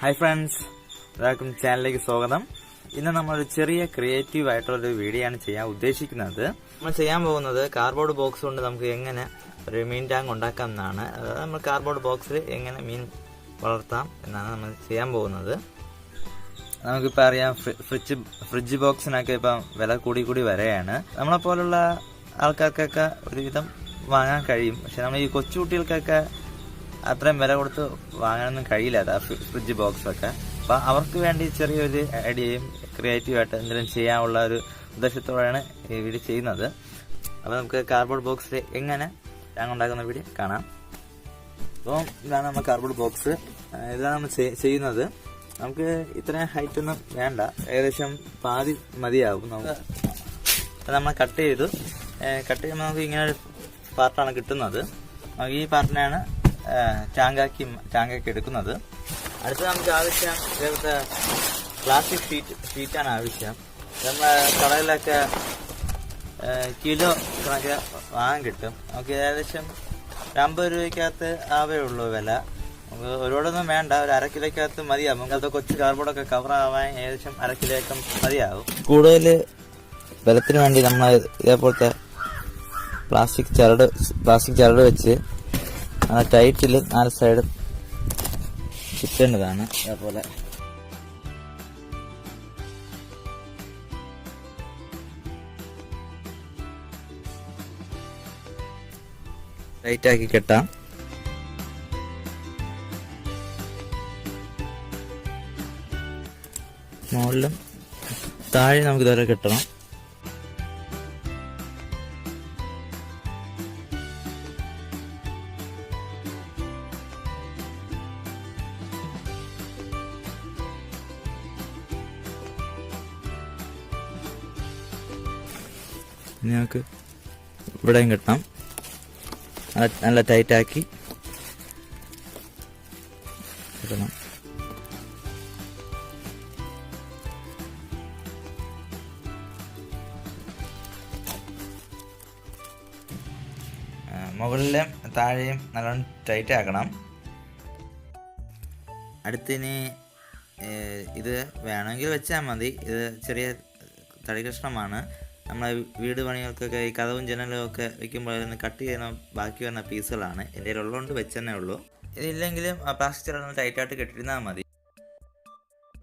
Hi friends എല്ലാവർക്കും ചാനലിലേക്ക് സ്വാഗതം. ഇന്ന് നമ്മളൊരു ചെറിയ ക്രിയേറ്റീവ് ആയിട്ടുള്ള ഒരു വീഡിയോ ആണ് ചെയ്യാൻ ഉദ്ദേശിക്കുന്നത്. നമ്മൾ ചെയ്യാൻ പോകുന്നത് കാർബോർഡ് ബോക്സ് കൊണ്ട് നമുക്ക് എങ്ങനെ ഒരു മീൻ ടാങ്ക് ഉണ്ടാക്കാം എന്നാണ്. അതായത് നമ്മൾ കാർബോർഡ് ബോക്സിൽ എങ്ങനെ മീൻ വളർത്താം എന്നാണ് നമ്മൾ ചെയ്യാൻ പോകുന്നത്. നമുക്കിപ്പോൾ അറിയാം ഫ്രിഡ്ജ് ഫ്രിഡ്ജ് ബോക്സിനൊക്കെ ഇപ്പം വില കൂടി കൂടി വരെയാണ്. നമ്മളെ പോലുള്ള ആൾക്കാർക്കൊക്കെ ഒരുവിധം വാങ്ങാൻ കഴിയും. പക്ഷെ നമ്മൾ ഈ കൊച്ചുകുട്ടികൾക്കൊക്കെ അത്രയും വില കൊടുത്ത് വാങ്ങാനൊന്നും കഴിയില്ല ഫ്രിഡ്ജ് ബോക്സ് ഒക്കെ. അപ്പൊ അവർക്ക് വേണ്ടി ചെറിയൊരു ഐഡിയയും ക്രിയേറ്റീവായിട്ട് എന്തെങ്കിലും ചെയ്യാനുള്ള ഒരു ഉദ്ദേശത്തോടെയാണ് വീട് ചെയ്യുന്നത്. അപ്പൊ നമുക്ക് കാർബോർഡ് ബോക്സ് എങ്ങനെ ടാങ്ക് ഉണ്ടാക്കുന്ന വീഡിയോ കാണാം. അപ്പോൾ ഇതാണ് നമ്മൾ കാർബോർഡ് ബോക്സ് ഇതാണ് നമ്മൾ ചെയ്യുന്നത്. നമുക്ക് ഇത്രയും ഹൈറ്റ് ഒന്നും വേണ്ട. ഏകദേശം പാതി മതിയാവും നമുക്ക്. അപ്പോൾ നമ്മൾ കട്ട് ചെയ്തു. കട്ട് ചെയ്യുമ്പോൾ നമുക്ക് ഇങ്ങനെ ഒരു പാർട്ടാണ് കിട്ടുന്നത്. നമുക്ക് ഈ പാർട്ടിനാണ് ടാങ്കാക്കി ടാങ്കാക്കി എടുക്കുന്നത്. അടുത്ത് നമുക്ക് ആവശ്യം ഇതേപോലത്തെ പ്ലാസ്റ്റിക് ഷീറ്റ് ഷീറ്റാണ് ആവശ്യം. നമ്മൾ കടയിലൊക്കെ കിലോ കണക്ക് വാങ്ങാൻ കിട്ടും. നമുക്ക് ഏകദേശം അമ്പത് രൂപയ്ക്കകത്ത് ആവേ ഉള്ളൂ വില. നമുക്ക് ഒരുപാടൊന്നും വേണ്ട. ഒരു അര കിലോയ്ക്കകത്ത് മതിയാവും. അത് കൊച്ചു കാർബോർഡൊക്കെ കവർ ആവാൻ ഏകദേശം അര കിലോയൊക്കെ മതിയാവും. കൂടുതൽ വിലത്തിന് വേണ്ടി നമ്മൾ ഇതേപോലത്തെ പ്ലാസ്റ്റിക് ചരട് പ്ലാസ്റ്റിക് ചരട് വെച്ച് ആ ടൈറ്റിൽ നാല് സൈഡ് ചുറ്റേണ്ടതാണ് അതേപോലെ. ടൈറ്റാക്കി കെട്ടാം. മുകളിലും താഴെ നമുക്ക് ഇതുവരെ കെട്ടണം. നമുക്ക് ഇവിടെയും കിട്ടാം നല്ല ടൈറ്റ് ടൈറ്റാക്കി. കിട്ടണം. മുകളിലും താഴെയും നല്ലോണം ടൈറ്റ് ആക്കണം അടുത്തിനി ഇത് വേണമെങ്കിൽ വെച്ചാൽ മതി. ഇത് ചെറിയ തടി കഷ്ണമാണ് നമ്മളെ വീട് പണികൾക്കൊക്കെ ഈ കഥവും ജനലും ഒക്കെ വെക്കുമ്പോഴായിരുന്നു കട്ട് ചെയ്യുന്ന ബാക്കി വരുന്ന പീസുകളാണ്. എന്റെ കയ്യിൽ ഉള്ളതുകൊണ്ട് വെച്ചെന്നേ ഉള്ളൂ. ഇതില്ലെങ്കിലും ആ പ്ലാസ്റ്റിക് ചെറുതൊന്ന് ടൈറ്റായിട്ട് കെട്ടിരുന്നാൽ മതി.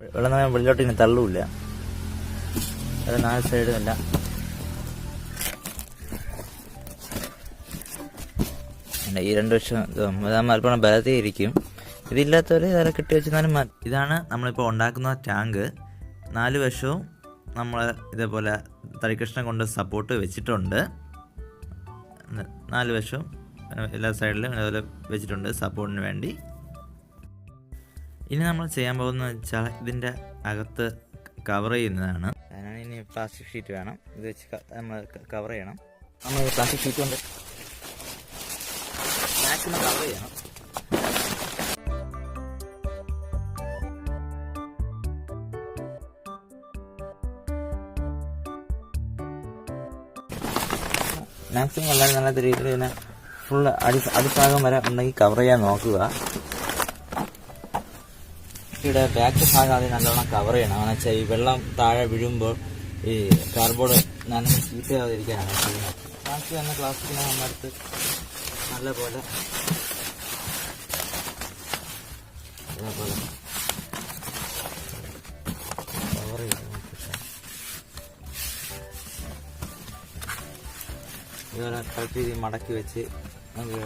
വെള്ളം തന്നെ വെള്ളിലോട്ട് ഇങ്ങനെ തള്ളൂല്ല. അത് നാല് സൈഡും അല്ല. ഈ രണ്ട് വർഷം അല്പം ബലത്തിൽ ഇരിക്കും. ഇതില്ലാത്തവർ ഇതെല്ലാം കെട്ടി വെച്ചാലും ഇതാണ് നമ്മളിപ്പോൾ ഉണ്ടാക്കുന്ന ടാങ്ക്. നാല് വശവും നമ്മൾ ഇതേപോലെ തടിക്കഷ്ണം കൊണ്ട് സപ്പോർട്ട് വെച്ചിട്ടുണ്ട്. നാല് വശവും എല്ലാ സൈഡിലും അതുപോലെ വെച്ചിട്ടുണ്ട് സപ്പോർട്ടിന് വേണ്ടി. ഇനി നമ്മൾ ചെയ്യാൻ പോകുന്നത് വെച്ചാൽ ഇതിന്റെ അകത്ത് കവർ ചെയ്യുന്നതാണ്. അതിനാണ് ഇനി പ്ലാസ്റ്റിക് ഷീറ്റ് വേണം. ഇത് വെച്ച് നമ്മൾ കവർ ചെയ്യണം. നമ്മൾ പ്ലാസ്റ്റിക് ഷീറ്റ് കൊണ്ട് മാക്സിമം കവർ ചെയ്യണം. മാക്സിമം വളരെ നല്ല രീതിയിൽ തന്നെ ഫുള്ള് അടി അടിഭാഗം വരെ ഉണ്ടെങ്കിൽ കവർ ചെയ്യാൻ നോക്കുക. ഇവിടെ ബാക്ക് ഭാഗം ആദ്യം നല്ലോണം കവർ ചെയ്യണം. എന്ന് വെച്ചാൽ ഈ വെള്ളം താഴെ വീഴുമ്പോൾ ഈ കാർബോർഡ് നനഞ്ഞ് ചീത്തയാവാതിരിക്കാനാണ് ചെയ്യുന്നത്. ബാക്കി എന്ന പ്ലാസ്റ്റിക്കിനെ നമ്മളെടുത്ത് നല്ലപോലെ ഇതേപോലെ ഇതുപോലെ കറക്റ്റ് രീതിയിൽ മടക്കി വെച്ച് നമുക്ക്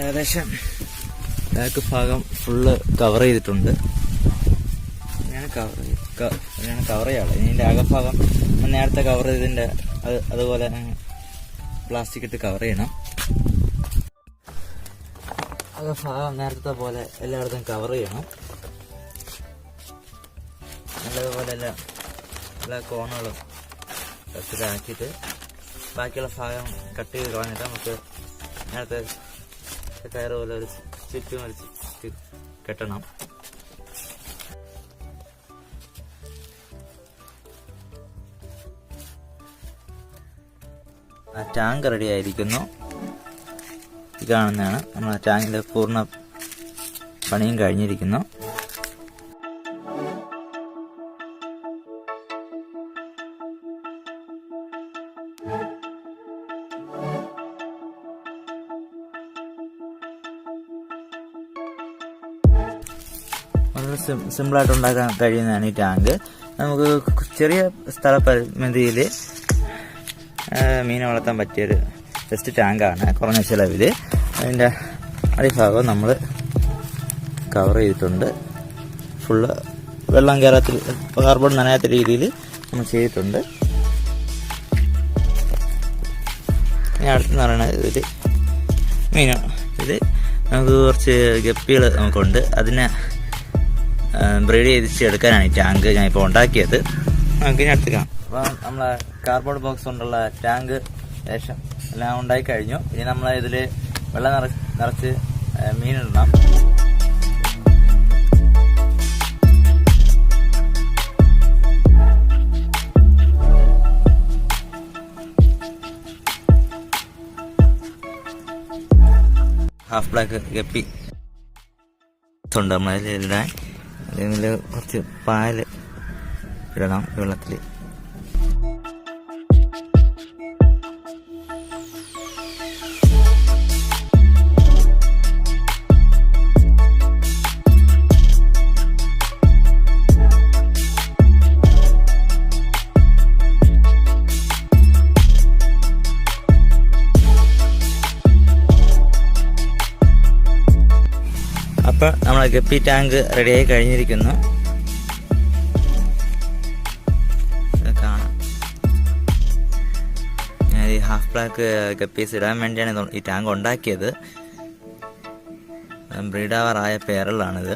ഏകദേശം ബാക്ക് ഭാഗം ഫുള്ള് കവർ ചെയ്തിട്ടുണ്ട്. ഞാൻ കവർ ഞാൻ കവർ ചെയ്യാളെ ഇതിന്റെ അകഭാഗം നേരത്തെ കവർ ചെയ്തതിന്റെ അത് അതുപോലെ പ്ലാസ്റ്റിക് ഇട്ട് കവർ ചെയ്യണം. അകഭാഗം നേരത്തെ പോലെ എല്ലായിടത്തും കവർ ചെയ്യണം. നല്ലതുപോലെ എല്ലാം കോണുകളും ആക്കിയിട്ട് ബാക്കിയുള്ള ഭാഗം കട്ട് ചെയ്ത് കളഞ്ഞിട്ട് നമുക്ക് നേരത്തെ കയറ് പോലെ ഒരു ചുറ്റും ഒരു കെട്ടണം. ടാങ്ക് റെഡി ആയിരിക്കുന്നു. ഇത് കാണുന്നതാണ്. ആ ടാങ്കിന്റെ പൂർണ പണിയും കഴിഞ്ഞിരിക്കുന്നു. വളരെ സിമ്പിളായിട്ട് ഉണ്ടാക്കാൻ കഴിയുന്നതാണ് ഈ ടാങ്ക്. നമുക്ക് ചെറിയ സ്ഥല പരിമിതിയിൽ മീനെ വളർത്താൻ പറ്റിയൊരു ബെസ്റ്റ് ടാങ്കാണ് കുറഞ്ഞ ചിലവിൽ അതിന്റെ അടിഭാഗം നമ്മൾ കവർ ചെയ്തിട്ടുണ്ട്. ഫുള്ള് വെള്ളം കയറാത്ത കാർബൺ നനയാത്ത രീതിയിൽ നമ്മൾ ചെയ്തിട്ടുണ്ട്. ഇനി അടുത്തെന്ന് പറയുന്നത് ഇതിൽ മീനാണ്. ഇത് നമുക്ക് കുറച്ച് ഗപ്പികൾ നമുക്കുണ്ട്. അതിനെ ബ്രീഡ് ചെയ്തിച്ച് എടുക്കാനാണ് ഈ ടാങ്ക് ഞാൻ ഇപ്പോൾ ഉണ്ടാക്കിയത്. നമുക്ക് ഞാൻ അടുത്ത് കാണാം. അപ്പം നമ്മളെ കാർബോർഡ് ബോക്സ് കൊണ്ടുള്ള ടാങ്ക് ശേഷം എല്ലാം ഉണ്ടായി കഴിഞ്ഞു. ഇനി നമ്മൾ ഇതിൽ വെള്ളം നിറ നിറച്ച് മീനിടണം ഹാഫ് ബ്ലാക്ക് ഗപ്പി. ഉണ്ട് നമ്മളതിലിടാൻ അല്ലെങ്കിൽ കുറച്ച് പാൽ ഇടണം വെള്ളത്തിൽ നമ്മളെ ഗപ്പി ടാങ്ക് റെഡിയായി കഴിഞ്ഞിരിക്കുന്നു. കാണാം. ഞാൻ ഈ ഹാഫ് ബ്ലാക്ക് ഗപ്പീസ് ഇടാൻ വേണ്ടിയാണ് ഈ ടാങ്ക് ഉണ്ടാക്കിയത്. ബ്രീഡാവറായ പേരലാണിത്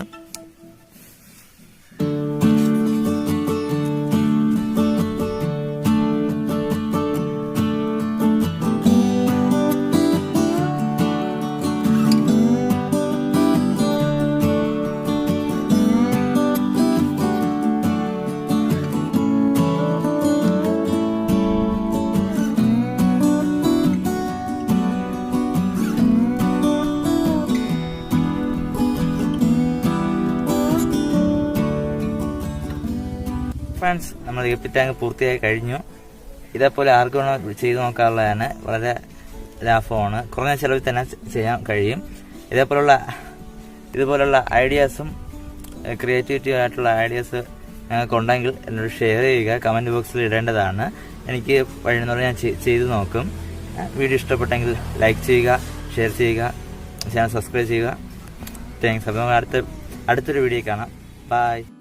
ഫ്രണ്ട്സ് നമ്മൾ ഗപ്പി ടാങ്ക് പൂർത്തിയായി കഴിഞ്ഞു. ഇതേപോലെ ആർക്കും ചെയ്തു നോക്കാനുള്ളതാണ്. വളരെ ലാഭമാണ്. കുറഞ്ഞ ചിലവിൽ തന്നെ ചെയ്യാൻ കഴിയും. ഇതേപോലുള്ള ഇതുപോലുള്ള ഐഡിയാസും ക്രിയേറ്റിവിറ്റി ആയിട്ടുള്ള ഐഡിയാസ് ഞങ്ങൾക്ക് ഉണ്ടെങ്കിൽ എന്നോട് ഷെയർ ചെയ്യുക. കമന്റ് ബോക്സിൽ ഇടേണ്ടതാണ്. എനിക്ക് കഴിയുന്നവരെ ഞാൻ ചെയ്- ചെയ്തു നോക്കും. വീഡിയോ ഇഷ്ടപ്പെട്ടെങ്കിൽ ലൈക്ക് ചെയ്യുക ഷെയർ ചെയ്യുക ചാനൽ സബ്സ്ക്രൈബ് ചെയ്യുക. താങ്ക്സ് അപ്പോൾ അടുത്ത അടുത്തൊരു വീഡിയോ കാണാം. ബൈ